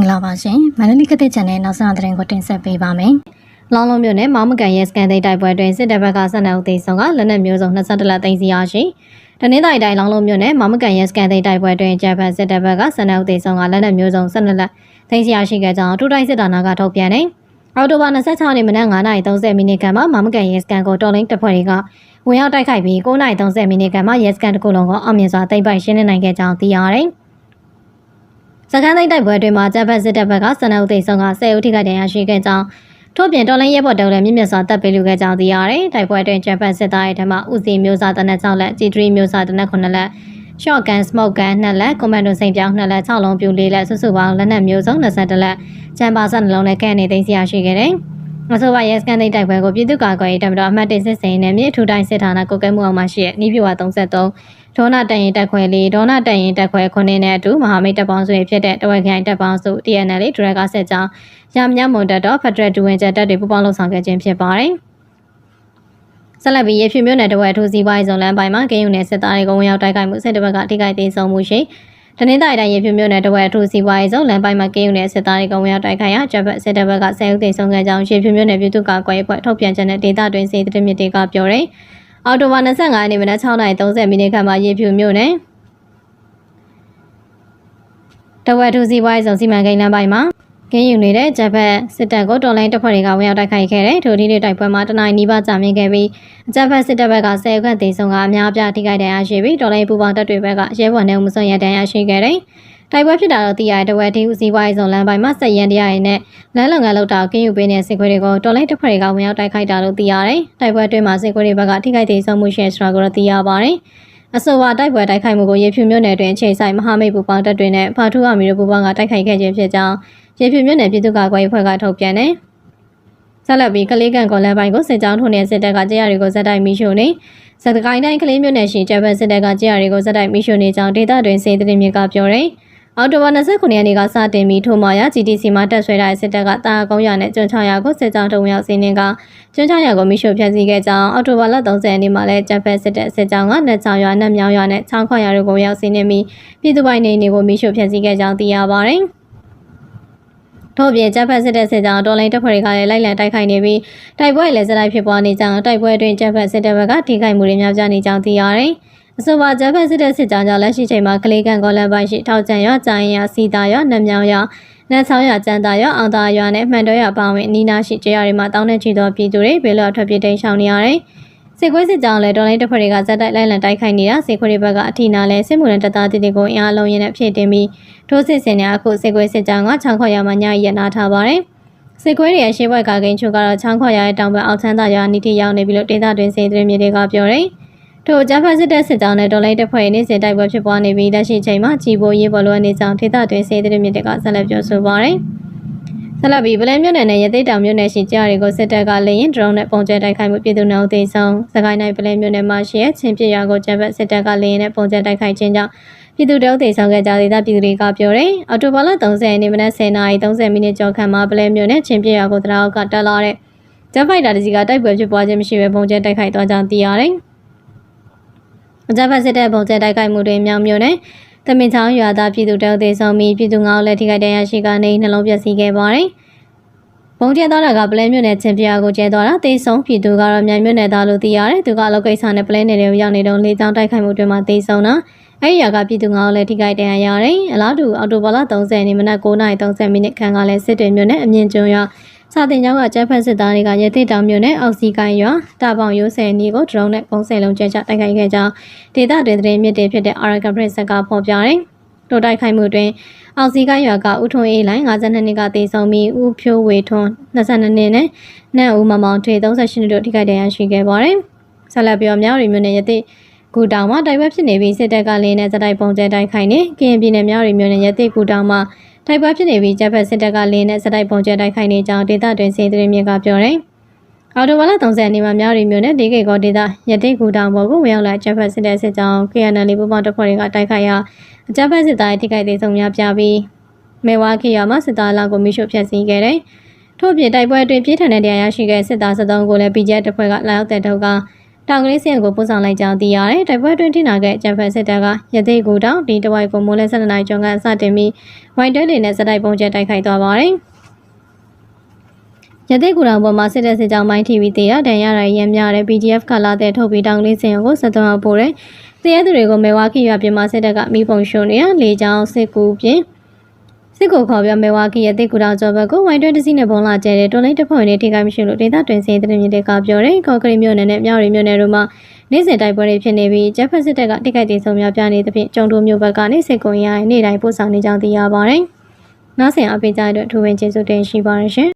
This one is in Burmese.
္ဂလာပါရှင်မန္တလေးကတဲ့ channel နောက်ဆုံးသတင်းကိုတင်ဆက်ပေးပါမယ်။လောင်းလုံးမြို့နယ်မောင်မကန်ရဲစကန်သိမ်းတိုက်ပွဲတွင်စစ်တပ်ဘက်ကဆက်နက်ဦးသိမ်းဆောင်ကလက်နက်မျိုးစုံ22လက်သိမ်းစီရရှိ။တနင်္သာရီတိုင်းလောင်းလုံးမြို့နယ်မောင်မကန်ရဲစကန်သိမ်းတိုက်ပွဲတွင်ဂျပန်စစ်တပ်ဘက်ကဆက်နက်ဦးသိမ်းဆောင်ကလက်နက်မျိုးစုံ12လက်သိမ်းစီရရှိခဲ့ကြောင်းထူတိုင်းစစ်တာနာကထုတ်ပြန်တယ်။အော်တိုဘာ26ရက်နေ့မနက်9:30မိနစ်ခန့်မှာမောင်မကန်ရဲစကန်ကိုတော်လိုင်းတပ်ဖွဲ့တွေကဝင်ရောက်တိုက်ခိုက်ပြီး9:30မိနစ်ခန့်မှာရဲစကန်တစ်ခုလုံးကိုအောင်မြင်စွာသိမ်းပိုက်ရှင်းလင်းနိုင်ခဲ့ကြောင်းသိရတယ်။ စကန်သိန်းတိုက်ပွဲအတွင်းမှာဂျပန်စစ်တပ်ဘက်ကစနအုပ်သိမ်းဆုံးက10ဦးထိခိုက်ဒဏ်ရာရှိခဲ့ကြောင်းထို့ပြင်တော်လိုင်းရဲဘော်တုံးလည်းမြင့်မြတ်စွာတပ်ပေးလူခဲ့ကြောင်းသိရတယ်။တိုက်ပွဲအတွင်းဂျပန်စစ်သားရဲ့ထမဦးစီမျိုးစားတနက်6လက် G3 မျိုးစားတနက်9လက် shotgun smoke gun 2လက် commando စိန်ပြောင်း2လက်6လုံးပြူ4လက်စုစုပေါင်းလက်နက်မျိုးစုံ22လက်ချမ်ပါဆနှလုံးနဲ့ကန်နေသိမ်းစီရရှိခဲ့တယ်။ အဆိုပါရဲစကန်သိန်းတိုက်ပွဲကိုပြည်သူ့ကာကွယ်ရေးတပ်မတော်အမှတ်1စစ်စိန်နဲ့မြေထူတိုင်းစစ်ဌာနကုတ်ကဲမှုအောင်မှရှိတဲ့နီးပြဝ33ဒေါနာတန်ရင်တက်ခွဲလေးဒေါနာတန်ရင်တက်ခွဲခုနှစ်နဲ့အတူမဟာမိတ်တပ်ပေါင်းစုဖြစ်တဲ့တဝက်ခိုင်တပ်ပေါင်းစု TNL ဒရဂါဆက်ကြောင်းရမညမွန်တပ်တော်ဖက်ဒရယ်ဒူဝင်ချက်တပ်တွေပူးပေါင်းလှုပ်ဆောင်ခဲ့ခြင်းဖြစ်ပါတယ်။ဆက်လက်ပြီးရဖြူမျိုးနယ်တဝက်ထိုးစီးပွားရေးဇုံလမ်းပိုင်းမှာကင်းယူနယ်စစ်သားတွေကိုဝင်ရောက်တိုက်ခိုက်မှုစစ်တပ်ဘက်ကထိခိုက်သေးဆုံးမှုရှိ တနင်္သာရီတိုင်းရဖြူမျိုးနယ်တဝက်ထိုးစီးပွားရေးဇုံလမ်းပိုင်းမှာကင်းယူနယ်စစ်သားတွေကိုဝင်ရောက်တိုက်ခိုက်ရာဂျပန်စစ်တပ်ဘက်ကဆယ်ဦးသေဆုံးခဲ့ကြောင်းရဖြူမျိုးနယ်ပြည်သူ့ကာကွယ်ရေးဖွဲ့ထုတ်ပြန်ချက်နဲ့ဒေသတွင်းစေတမြစ်တွေကပြောတယ်။အော်တိုဘာ25ရက်နေ့မနက်6:30မိနစ်ခန့်မှာရေဖြူမြို့နယ်တဝက်ထူစီပွားရေးဆောင်စီမံကိန်းလမ်းပိုင်းမှာ ကင်းယူနေတဲ့ဂျပန်စစ်တပ်ကိုတော်လိုင်းတပ်ဖွဲ့တွေကဝင်ရောက်တိုက်ခိုက်ခဲ့တဲ့ထိုဒီနေ့တိုက်ပွဲမှာတနင်္လာနေ့ပါကြာမြင့်ခဲ့ပြီးဂျပန်စစ်တပ်ဘက်က10ခန့်သေဆုံးကအများအပြားထိခိုက်ဒဏ်ရာရှိပြီးတော်လိုင်းပူပေါင်းတပ်တွေဘက်ကရဲဘော်နဲ့မှုဆောင်ရဒဏ်ရာရှိခဲ့တဲ့တိုက်ပွဲဖြစ်တာတော့သိရတဲ့တဝက်တီဦးစီးပွားရေးဆောင်လမ်းပိုင်းမှာဆက်ရန်တရားရည်နဲ့လမ်းလုံငန်းလောက်တာကင်းယူပေးနေတဲ့စစ်ခွေးတွေကိုတော်လိုင်းတပ်ဖွဲ့တွေကဝင်ရောက်တိုက်ခိုက်တာလို့သိရတယ်။တိုက်ပွဲအတွင်းမှာစစ်ခွေးတွေဘက်ကထိခိုက်ဒေဆုံးမှုရှိဆိုတာကိုတော့သိရပါတယ်။အဆိုပါတိုက်ပွဲတိုက်ခိုက်မှုကိုရေဖြူမြို့နယ်တွင်ချိန်ဆိုင်မဟာမိတ်ပူပေါင်းတပ်တွေနဲ့ဖာထူအမီတို့ပူပေါင်းကတိုက်ခိုက်ခဲ့ခြင်းဖြစ်ကြောင်း ရေဖြူမြို့နယ်ပြည်သူ့ကာကွယ်ရေးဖွဲ့ကထုတ်ပြန်တယ်။ဆက်လက်ပြီးကလေးကန်ကော်လန်ပိုင်းကိုစစ်ကြောင်းထုံတဲ့စစ်တပ်ကကြေးရတွေကိုဇက်တိုက်မိရှုနေစက်ကိုင်းတိုင်းကလေးမြို့နယ်ရှိဂျပန်စစ်တပ်ကကြေးရတွေကိုဇက်တိုက်မိရှုနေကြောင်းဒေသတွင်စေတသိက်မြစ်ကပြောတယ်။အော်တိုဘာ29ရက်နေ့ကစတင်ပြီးထိုမာရ GTC မှာတက်ဆွဲထားတဲ့စစ်တပ်ကတာကုန်းရနဲ့ကျွန်းချရကိုစစ်ကြောင်းတုံရောက်စီးနှင်းကကျွန်းချရကိုမိရှုဖျက်ဆီးခဲ့ကြောင်းအော်တိုဘာလ30ရက်နေ့မှာလည်းဂျပန်စစ်တပ်စစ်ကြောင်းကနှစ်ချောင်ရနဲ့မြောင်ရနဲ့ချောင်းခွရတို့ကိုရောက်စီးနှင်းပြီးပြည်သူပိုင်နေနေကိုမိရှုဖျက်ဆီးခဲ့ကြောင်းသိရပါတယ်။ ထို့ပြင်ဂျပန်စစ်တပ်စစ်ကြောင်းတော်လိုင်းတပ်ဖွဲ့တွေကလည်းလိုက်လံတိုက်ခိုက်နေပြီးတိုက်ပွဲလည်းစလိုက်ဖြစ်ပွားနေကြောင်းတိုက်ပွဲအတွင်းဂျပန်စစ်တပ်ဘက်ကထိခိုက်မှုတွေများပြားနေကြောင်းသိရတယ်။အဆိုပါဂျပန်စစ်တပ်စစ်ကြောင်းကြောင့်လက်ရှိချိန်မှာကလေးကန်ကောလန်ပိုင်းရှိထောက်ကျန်ရွာ၊ကြိုင်ရွာ၊စီတာရွာ၊နမြောင်ရွာ၊နတ်ဆောင်ရွာ၊ကျန်တာရွာ၊အောင်သာရွာနဲ့မှန်တော်ရွာအပါအဝင်အနီးနားရှိကျေးရွာတွေမှာတောင်းတဲ့ချီသောပြည်သူတွေဘေးလွတ်ထွက်ပြေးတိမ်းရှောင်နေရတယ်။ စစ်ကွေးစစ်ကြောင်းလည်းတော်လိုင်းတပ်ဖွဲ့တွေကဇက်တိုက်လိုက်လံတိုက်ခိုက်နေတာစစ်ခွေးတွေဘက်ကအထီနာလဲစစ်မှုရန်တပ်သားတီကိုအင်အားလုံးရင်းနဲ့ဖြည့်တင်ပြီးထိုးစစ်ဆင်နေအခုစစ်ကွေးစစ်ကြောင်းကချောင်းခွာရွာမှာညရည်နာထားပါတယ်။စစ်ကွေးတွေရဲ့ရှေ့ဘက်ကကိန်းချိုကတော့ချောင်းခွာရွာရဲ့တောင်ဘက်အောက်ချမ်းသာရွာနီတီရောက်နေပြီလို့ဒေသတွင်းစစ်သတင်းမြေတွေကပြောတယ်။ထို့ဂျပန်စစ်တပ်စစ်ကြောင်းနဲ့ဒေါ်လိုက်တပ်ဖွဲ့နေ့စဉ်တိုက်ပွဲဖြစ်ပွားနေပြီးလက်ရှိချိန်မှာကြီးပိုးရေးပေါ်လိုနေကြောင်းဒေသတွင်းစေတမြစ်တွေကဆက်လက်ပြောဆိုပါရယ်။ ဆက်လက်ပြီးဗလဲမြို့နယ်နဲ့ရသိတောင်မြို့နယ်ရှိကြားတွေကိုစစ်တပ်ကလေရင်ဒရုန်းနဲ့ပုံကျဲတိုက်ခိုက်မှုပြည်သူ့နောက်သိဆုံးစကိုင်းတိုင်းဗလဲမြို့နယ်မှာရှိတဲ့ချင်းပြရွာကိုဂျပန်စစ်တပ်ကလေရင်နဲ့ပုံကျဲတိုက်ခိုက်ခြင်းကြောင့်ပြည်သူတို့သိဆောင်ခဲ့ကြတဲ့ဒေသပြည်သူတွေကပြောတယ်။အော်တိုဘာလ30ရက်နေ့မနက်10:30မိနစ်ကျော်ခန့်မှာဗလဲမြို့နယ်ချင်းပြရွာကိုတရာအောက်ကတက်လာတဲ့ဂျပန်တာတစီကတိုက်ပွဲဖြစ်ပွားခြင်းမရှိဘဲပုံကျဲတိုက်ခိုက်သွားကြောင်းသိရတယ်။အကြမ်းဖက်စစ်တပ်ပုံကျဲတိုက်ခိုက်မှုတွေမြောင်မြို့နယ် တမင်ချောင်းရွာသားပြည်သူတောက်သေးဆုံးပြီးပြည်သူငေါလက်ထိခိုက်တရားရှိကနေနှလုံးပျက်စီးခဲ့ပါတယ်။ပုံကျဲသွားတာကပလဲမြို့နယ်ချင်းပြာကိုကျဲသွားတာသေဆုံးပြည်သူကတော့မြိုင်မြို့နယ်သားလို့သိရတယ်။သူကအလုပ်ကိစ္စနဲ့ပလဲနယ်တွေကိုရောက်နေတော့လေကြောင်းတိုက်ခိုက်မှုတွေမှာသေဆုံးတာအဲ့ဒီရွာကပြည်သူငေါလက်ထိခိုက်တရားရတယ်။အလားတူအော်တိုဘာလ30ရက်နေ့မနက်9:30မိနစ်ခန့်ကလည်းစစ်တွေမြို့နယ်အမြင့်ကျွန်းရွာ စာတင်ကျောင်းကကျန်းဖက်စစ်သားတွေကရသေးတောင်မြို့နယ်အောက်စီကိုင်းရွာတာပေါင်ရိုးဆယ်နီကိုဒရုန်းနဲ့ပုံစံလုံးကျဲချတိုက်ခိုက်ခဲ့ကြောင်းဒေသတွင်သတင်းမြစ်တွေဖြစ်တဲ့ Arakan Press ကဖော်ပြတယ်။တိုတိုက်ခိုက်မှုတွင်အောက်စီကိုင်းရွာကဦးထွန်းအေးလိုင်း52နှစ်ကတေဆုံးပြီးဦးဖြိုးဝေထွန်း22နှစ်နဲ့နန့်ဦးမမောင်ထွေ38နှစ်တို့ထိခိုက်ဒဏ်ရာရှိခဲ့ပါတယ်။ဆက်လက်ပြောမြောက်ရီမြို့နယ်ရသေးဂူတောင်မှာတိုက်ပွဲဖြစ်နေပြီးစစ်တပ်ကလေးနဲ့စတိုက်ပုံကျဲတိုက်ခိုက်နေကရင်ပြည်နယ်မြောက်ရီမြို့နယ်ရသေးဂူတောင်မှာ တိုက်ပွဲဖြစ်နေပြီးဂျပန်စစ်တပ်ကလင်းနဲ့စတိုက်ပုံကျဲတိုက်ခိုက်နေကြောင်းဒေသတွင်စီးသတင်းမြစ်ကပြောတယ်။အော်တိုဘာလ30ရက်နေ့မှာမြောက်ရီမြို့နယ်ဒေဂေကောဒေသရတိတ်ကူတောင်ပေါ်ကိုဝင်ရောက်လာဂျပန်စစ်တပ်စစ်ကြောင်း KNL ပူပေါင်းတပ်ဖွဲ့တွေကတိုက်ခိုက်ရာဂျပန်စစ်သားထိခိုက်ဒေဆုံးများပြပြီးမေဝါခေရမှာစစ်သားလောက်ကိုမိရှုဖျက်ဆီးခဲ့တယ်။ထို့ပြင်တိုက်ပွဲအတွင်းပြင်းထန်တဲ့တရားရရှိခဲ့စစ်သား73ကိုလည်း BJ တပ်ဖွဲ့ကလာရောက်တဲ့တော့က တောင်ကလေးစင်ကိုပို့ဆောင်လိုက်ကြောင်းသိရတယ်။တိုက်ပွဲတွင်ထိနာခဲ့ဂျပန်စစ်တပ်ကရသေးကူတောင်ဒီတဝိုက်ကိုမိုးလဲ12နိုင်ကျော်ကစတင်ပြီးဝိုင်တွဲတွေနဲ့စတိုက်ပုံကျဲတိုက်ခိုက်သွားပါတယ်။ရသေးကူတောင်ပေါ်မှာစစ်တပ်စစ်ကြောင်းမိုင်း TV တေးရဒဏ်ရရရမ်းများတဲ့ PDF ကလာတဲ့ထုတ်ပြီးတောင်ကလေးစင်ကိုဆက်သွမ်းပို့တယ်။တရဲသူတွေကိုမေဝါခိရွာပြင်မှာစစ်တပ်ကမိပုံရှုံနေရလေကြောင်းစစ်ကူပြင် စစ်ကိုခေါ်ပြမေဝါခိရဲ့တိတ်ကူတောင်ကျော်ဘက်ကိုဝိုင်တွဲတစီနဲ့ဘုံလာကျဲတဲ့တွန်လိုက်တစ်ဖွဲ့နဲ့ထိခိုက်မရှိလို့ဒေသတွင်စင်တဲ့မြင့်တွေကပြောတယ်။ကော့ကရိမြို့နယ်နဲ့မြောက်ရီမြို့နယ်တို့မှာနေ့စဉ်တိုက်ပွဲတွေဖြစ်နေပြီးဂျက်ဖက်စစ်တပ်ကတိတ်ခိုက်တေဆုံးများပြနေသဖြင့်ကျုံတိုမြို့ဘက်ကနေစစ်ကုံရရင်နေ့တိုင်းပို့ဆောင်နေကြောင်းသိရပါတယ်။နောက်ဆက်အပိကြတဲ့ထူဝင်ကျေးဇူးတင်ရှိပါရရှင်